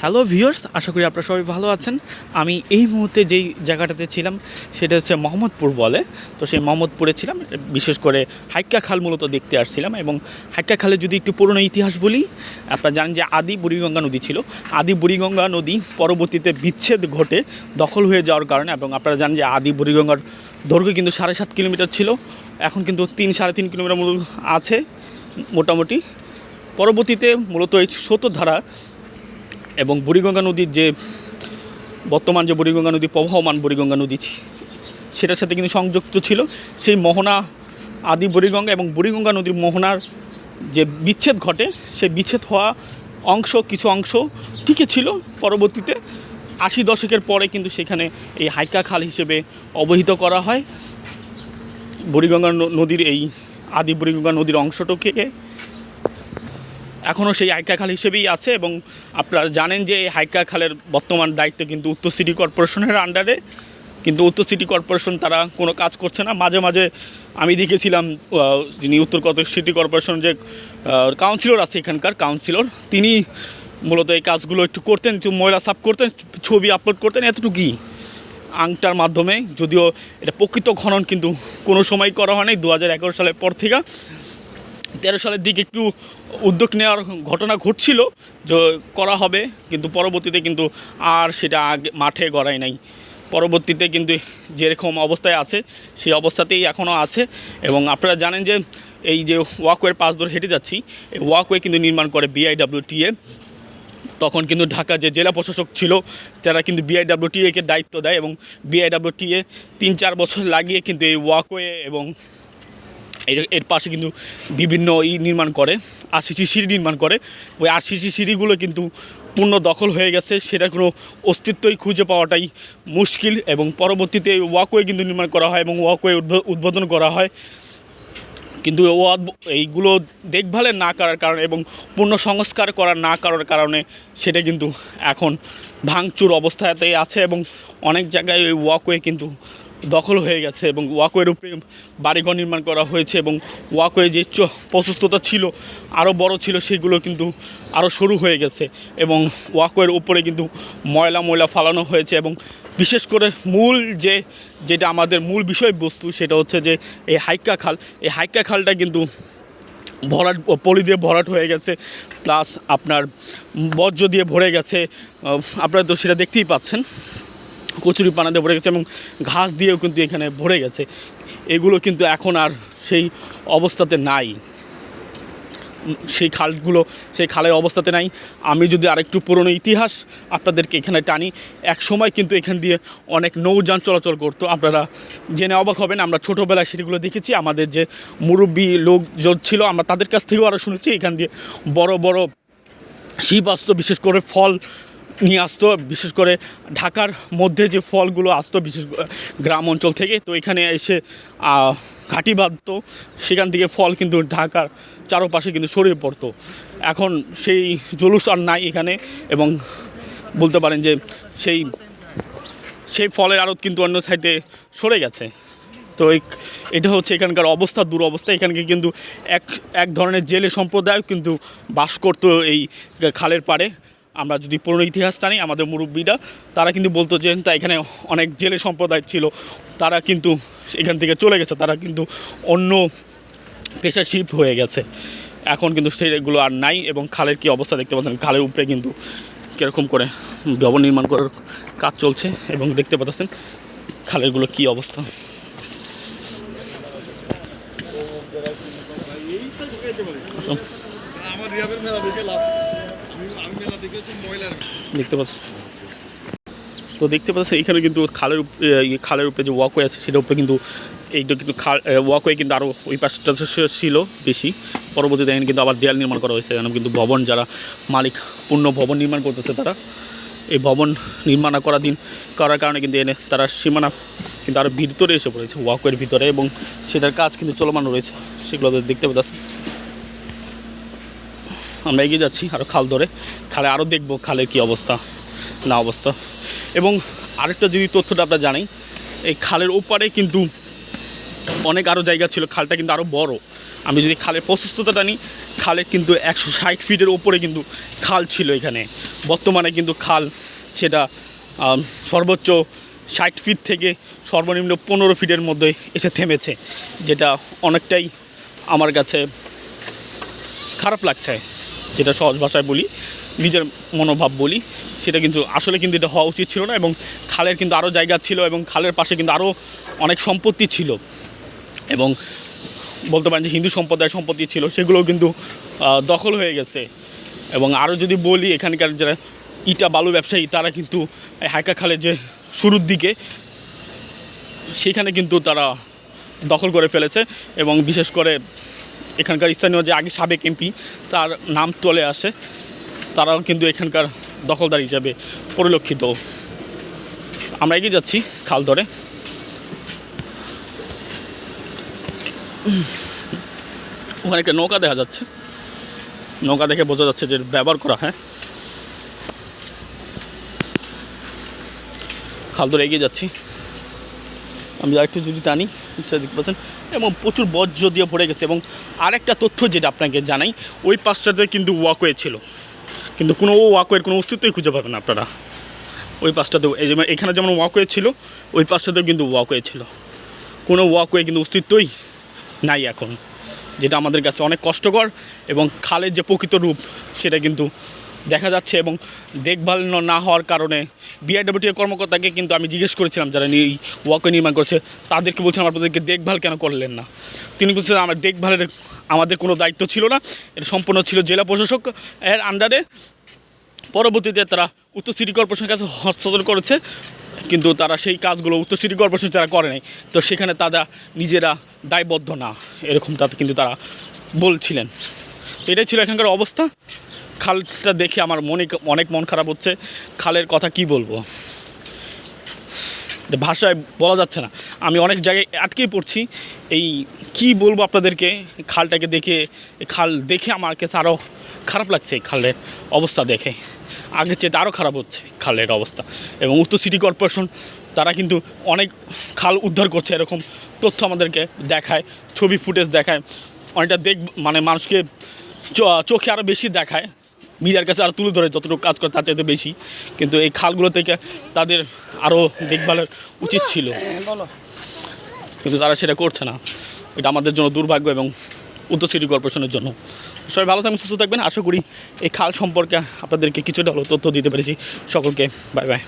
Hello viewers আশা করি আপনারা সবাই ভালো আছেন। আমি এই মুহূর্তে যেই জায়গাটাতে ছিলাম, সেটা হচ্ছে মোহাম্মদপুর বলে। তো সেই মোহাম্মদপুরে ছিলাম, বিশেষ করে হাইক্কা খাল মূলত দেখতে আসছিলাম এবং হাইক্কা খালে যদি একটু পুরনো ইতিহাস বলি, আপনারা জানেন যে আদি বুড়িগঙ্গা নদী ছিল। আদি বুড়িগঙ্গা নদী পরবর্তীতে বিচ্ছেদ ঘটে দখল হয়ে যাওয়ার কারণে এবং আপনারা জানেন যে আদি বুড়িগঙ্গার দৈর্ঘ্য কিন্তু সাড়ে সাত কিলোমিটার ছিল। এখন কিন্তু তিন, সাড়ে তিন কিলোমিটার মতো আছে মোটামুটি। পরবর্তীতে মূলত এই স্রোতধারা এবং বুড়িগঙ্গা নদীর যে বর্তমান যে বুড়িগঙ্গা নদী, প্রবাহমান বুড়িগঙ্গা নদী, সেটার সাথে কিন্তু সংযুক্ত ছিল। সেই মোহনা, আদি বুড়িগঙ্গা এবং বুড়িগঙ্গা নদীর মোহনার যে বিচ্ছেদ ঘটে, সেই বিচ্ছেদ হওয়া অংশ, কিছু অংশ ঠিকই ছিল পরবর্তীতে। আশি দশকের পরে কিন্তু সেখানে এই হাইকা খাল হিসেবে অবহিত করা হয়। বুড়িগঙ্গা নদীর এই আদি বুড়িগঙ্গা নদীর অংশটাকে এখনও সেই হাইকা খাল হিসেবেই আছে এবং আপনারা জানেন যে এই হাইকা খালের বর্তমান দায়িত্ব কিন্তু উত্তর সিটি কর্পোরেশনের আন্ডারে কিন্তু উত্তর সিটি কর্পোরেশন তারা কোনো কাজ করছে না। মাঝে মাঝে আমি দেখেছিলাম যিনি উত্তর কত সিটি কর্পোরেশন যে কাউন্সিলর আছে এখানকার কাউন্সিলর তিনি মূলত এই কাজগুলো একটু করতেন, একটু ময়লা সাফ করতেন, ছবি আপলোড করতেন, এতটুকুই। আংটার মাধ্যমে, যদিও এটা প্রকৃত খনন কিন্তু কোনো সময় করা হয় নাই দু হাজার এগারো সালের পর থেকে। তেরো সালের দিকে একটু উদ্যোগ নেওয়ার ঘটনা ঘটছিল, যে করা হবে, কিন্তু পরবর্তীতে কিন্তু আর সেটা আগে মাঠে গড়ায় নাই। পরবর্তীতে কিন্তু যেরকম অবস্থায় আছে, সেই অবস্থাতেই এখনও আছে। এবং আপনারা জানেন যে এই যে ওয়াকওয়ের পাশ ধরে হেঁটে যাচ্ছি, এই ওয়াকওয়ে কিন্তু নির্মাণ করে বিআইডাব্লিউটিএ তখন কিন্তু ঢাকা যে জেলা প্রশাসক ছিল, তারা কিন্তু বিআইডাব্লিউটিএকে দায়িত্ব দেয় এবং বিআইডাব্লিউটিএ তিন চার বছর লাগিয়ে কিন্তু এই ওয়াকওয়ে এবং এর এর পাশে কিন্তু বিভিন্ন ই নির্মাণ করে, আরসিসি সিঁড়ি নির্মাণ করে। ওই আরসিসি সিঁড়িগুলো কিন্তু পূর্ণ দখল হয়ে গেছে, সেটা কোনো অস্তিত্বই খুঁজে পাওয়াটাই মুশকিল এবং পরবর্তীতে ওয়াকওয়ে কিন্তু নির্মাণ করা হয় এবং ওয়াকওয়ে উদ্বোধন করা হয়। কিন্তু ও এইগুলো দেখভালের না করার কারণে এবং পূর্ণ সংস্কার করার না করার কারণে সেটা কিন্তু এখন ভাঙচুর অবস্থাতেই আছে এবং অনেক জায়গায় ওই ওয়াকওয়ে কিন্তু দখল হয়ে গেছে এবং ওয়াকওয়ের উপরে বাড়িঘর নির্মাণ করা হয়েছে এবং ওয়াকওয়ে যে প্রশস্ততা ছিল আরও বড় ছিল, সেগুলো কিন্তু আরও সরু হয়ে গেছে এবং ওয়াকওয়ের উপরে কিন্তু ময়লা ময়লা ফালানো হয়েছে এবং বিশেষ করে মূল যে, যেটা আমাদের মূল বিষয়বস্তু সেটা হচ্ছে যে এই হাইকা খাল, এই হাইকা খালটা কিন্তু ভরাট, পলি দিয়ে ভরাট হয়ে গেছে, প্লাস আপনার বর্জ্য দিয়ে ভরে গেছে আপনারা তো সেটা দেখতেই পাচ্ছেন। কচুরি পানা দিয়ে ভরে গেছে এবং ঘাস দিয়েও কিন্তু এখানে ভরে গেছে। এগুলো কিন্তু এখন আর সেই অবস্থাতে নাই। সেই খালগুলো, সেই খালের অবস্থাতে নাই। আমি যদি আরেকটু পুরনো ইতিহাস আপনাদেরকে এখানে টানি, এক সময় কিন্তু এখান দিয়ে অনেক নৌযান চলাচল করতো। আপনারা জেনে অবাক হবেন, আমরা ছোটোবেলায় সেগুলো দেখেছি। আমাদের যে মুরব্বী লোকজন ছিল, আমরা তাদের কাছ থেকেও আরও শুনেছি, এখান দিয়ে বড় বড় শিপ আসতো বিশেষ করে ফল নিয়ে আসতো, বিশেষ করে ঢাকার মধ্যে যে ফলগুলো আসতো, বিশেষ গ্রাম অঞ্চল থেকে। তো এখানে এসে ঘাঁটি বাঁধতো। সেখান থেকে ফল কিন্তু ঢাকার চারপাশে কিন্তু ছড়িয়ে পড়তো। এখন সেই জলুস আর নাই এখানে এবং বলতে পারেন যে সেই সেই ফলের আড়ত কিন্তু অন্য সাইডে সরে গেছে। তো এটা হচ্ছে এখানকার অবস্থা, দুরবস্থা। এখানকে কিন্তু এক এক ধরনের জেলে সম্প্রদায় কিন্তু বাস করতো এই খালের পাড়ে। আমরা যদি পুরনো ইতিহাস টানি আমাদের মুরব্বীরা তারা কিন্তু বলতো যে তা এখানে অনেক জেলে সম্প্রদায় ছিল। তারা কিন্তু এখান থেকে চলে গেছে তারা কিন্তু অন্য পেশা শিফট হয়ে গেছে। এখন কিন্তু সেগুলো আর নাই এবং খালের কি অবস্থা দেখতে পাচ্ছেন? খালের উপরে কিন্তু কীরকম করে ভবন নির্মাণ করার কাজ চলছে এবং দেখতে পাচ্ছেন খালেরগুলো কি অবস্থা। আমার দেখতে পাচ্ছেন তো দেখতে পাচ্ছেন এখানে কিন্তু খালের খালের উপরে যে ওয়াকওয়ে আছে, সেটার উপরে কিন্তু এইটা কিন্তু খাল ওয়াকওয়ে কিন্তু আরও ওই পাশটা ছিল বেশি। পরবর্তীতে এখানে কিন্তু আবার দেয়াল নির্মাণ করা হয়েছে এখানে কিন্তু ভবন যারা মালিক, পূর্ণ ভবন নির্মাণ করতেছে তারা। এই ভবন নির্মাণ করা দিন করার কারণে কিন্তু এনে তারা সীমানা কিন্তু আরও ভিতরে এসে পড়েছে ওয়াকওয়ের ভিতরে এবং সেটার কাজ কিন্তু চলমান রয়েছে, সেগুলো দেখতে পাচ্ছি। আমরা এগিয়ে যাচ্ছি আরও খাল ধরে। খালে আরও দেখব খালের কী অবস্থা, না অবস্থা। এবং আরেকটা যদি তথ্যটা আমরা জানি এই খালের ওপারে কিন্তু অনেক আরও জায়গা ছিল, খালটা কিন্তু আরও বড়। আমি যদি খালের প্রশস্ততা টানি খালের কিন্তু একশো ষাট ফিটের ওপরে কিন্তু খাল ছিল এখানে। বর্তমানে কিন্তু খাল সেটা সর্বোচ্চ ষাট ফিট থেকে সর্বনিম্ন পনেরো ফিটের মধ্যে এসে থেমেছে, যেটা অনেকটাই আমার কাছে খারাপ লাগছে। যেটা সহজ ভাষায় বলি, নিজের মনোভাব বলি, সেটা কিন্তু আসলে কিন্তু এটা হওয়া উচিত ছিল না এবং খালের কিন্তু আরও জায়গা ছিল এবং খালের পাশে কিন্তু আরও অনেক সম্পত্তি ছিল। এবং বলতে পারেন যে হিন্দু সম্প্রদায়ের সম্পত্তি ছিল, সেগুলোও কিন্তু দখল হয়ে গেছে। এবং আরও যদি বলি, এখানকার যারা ইটা বালু ব্যবসায়ী, তারা কিন্তু হাইকা খালের যে শুরুর দিকে, সেখানে কিন্তু তারা দখল করে ফেলেছে এবং বিশেষ করে এখানকার স্থানীয় যে আগে সাবেক এমপি, তার নাম চলে আসে। তারাও কিন্তু এখানকার দখলদার হিসাবে পরিলক্ষিত। আমরা এগিয়ে যাচ্ছি খাল ধরে। ওখানে একটা নৌকা দেখা যাচ্ছে। নৌকা দেখে বোঝা যাচ্ছে যে ব্যবহার করা হ্যাঁ। খাল ধরে এগিয়ে যাচ্ছি। আমি আরেকটু যদি টানি, সেটা দেখতে পাচ্ছেন, এবং প্রচুর বজ্র দিয়ে ভরে গেছে, এবং আরেকটা তথ্য যেটা আপনাকে জানাই, ওই পাশটাতে কিন্তু ওয়াকওয়ে ছিল। কিন্তু কোনো ওয়াকওয়ের কোনো অস্তিত্বই খুঁজে পাবেন আপনারা। ওই পাশটাতেও যেমন এখানে যেমন ওয়াকওয়ে ছিল, ওই পাশটাতেও কিন্তু ওয়াকওয়ে ছিল। কোনো ওয়াকওয়ে কিন্তু অস্তিত্বই নাই এখন, যেটা আমাদের কাছে অনেক কষ্টকর এবং খালের যে প্রকৃত রূপ, সেটা কিন্তু দেখা যাচ্ছে এবং দেখভাল না হওয়ার কারণে বিআইডব্লিউটি কর্মকর্তাকে কিন্তু আমি জিজ্ঞেস করেছিলাম যারা এই ওয়াকওয়ে নির্মাণ করছে, তাদেরকে বলছিলাম, আপনাদেরকে দেখভাল কেন করলেন না? তিনি বলছিলেন, আমার দেখভালের, আমাদের কোনো দায়িত্ব ছিল না, এটা সম্পূর্ণ ছিল জেলা প্রশাসক এর আন্ডারে পরবর্তীতে তারা উত্তর সিটি কর্পোরেশনের কাছে হস্তান্তর করেছে, কিন্তু তারা সেই কাজগুলো উত্তর সিটি কর্পোরেশন তারা করে নাই। তো সেখানে তারা নিজেরা দায়বদ্ধ না। এরকমটা কিন্তু তারা বলছিলেন। তো এটাই ছিল এখানকার অবস্থা। খালটা দেখে আমার মনে অনেক মন খারাপ হচ্ছে। খালের কথা কি বলব? ভাষায় বলা যাচ্ছে না। আমি অনেক জায়গায় আটকেই পড়ছি। এই কি বলব আপনাদেরকে? খালটাকে দেখে, খাল দেখে আমার কাছে আরও খারাপ লাগছে খালের অবস্থা দেখে। আগের চেয়ে আরও খারাপ হচ্ছে খালের অবস্থা। এবং উত্তর সিটি কর্পোরেশন, তারা কিন্তু অনেক খাল উদ্ধার করছে, এরকম তথ্য আমাদেরকে দেখায়, ছবি ফুটেজ দেখায়। অনেকটা দেখ মানে মানুষকে চোখে আরও বেশি দেখায়। মিডিয়ার কাছে আর তুলে ধরে যতটুকু কাজ করে, তার চাইতে বেশি। কিন্তু এই খালগুলো থেকে তাদের আরও দেখভালের উচিত ছিল। কিন্তু তারা সেটা করছে না। এটা আমাদের জন্য দুর্ভাগ্য এবং উত্তর সিটি কর্পোরেশনের জন্য। সবাই ভালো থাকবেন, সুস্থ থাকবেন। আশা করি এই খাল সম্পর্কে আপনাদেরকে কিছুটা হলো তথ্য দিতে পেরেছি। সকলকে বাই বাই।